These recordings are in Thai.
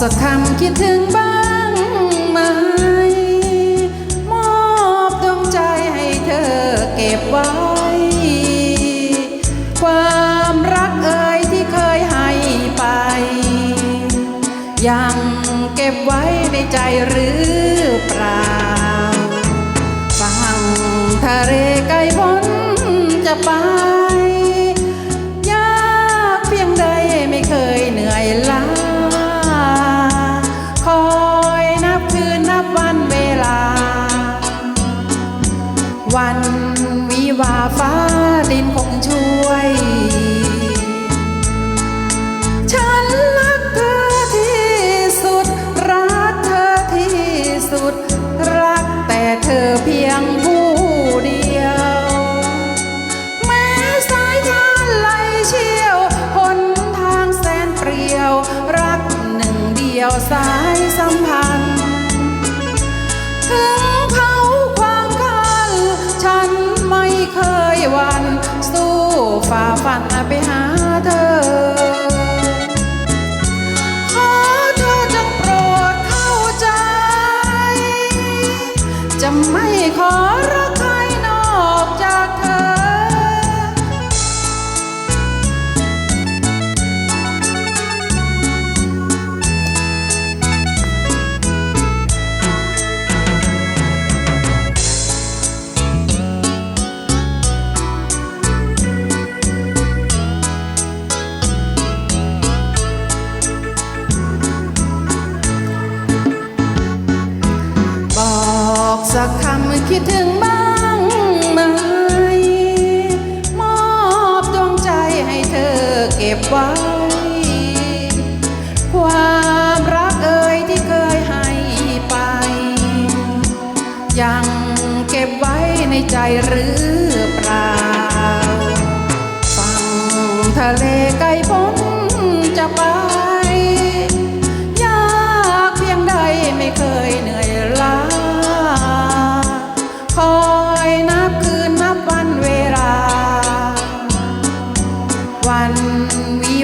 สักคำคิดถึงบ้างไหม มอบดวงใจให้เธอเก็บไว้ ความรักเอ่ยที่เคยให้ไป ยังเก็บไว้ในใจหรือเปล่าฝั่งทะเลไกลพ้นจะไป วิวาฟ้าดินคงช่วย ฉันรักเธอที่สุด รักเธอที่สุด รักแต่เธอเพียงผู้เดียว แม้สายทานไหลเชี่ยวหนทางแสนเปรี่ยว รักหนึ่งเดียวสายสัมพันธ์ถึง สักคำคิดถึงบ้างไหม มอบดวงใจให้เธอเก็บไว้ ความรักเอ่ยที่เคยให้ไป ยังเก็บไว้ในใจหรือเปล่าฝั่งทะเลไกลพ้นจะไป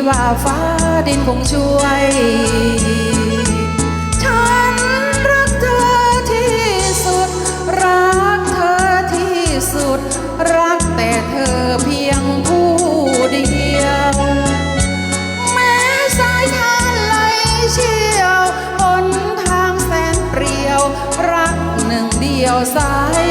วิวาฟ้าดินคงช่วย ฉันรักเธอที่สุด รักเธอที่สุด รักแต่เธอเพียงผู้เดียว แม้สายทานไหลเชี่ยวหนทางแสนเปรี่ยว รักหนึ่งเดียวสาย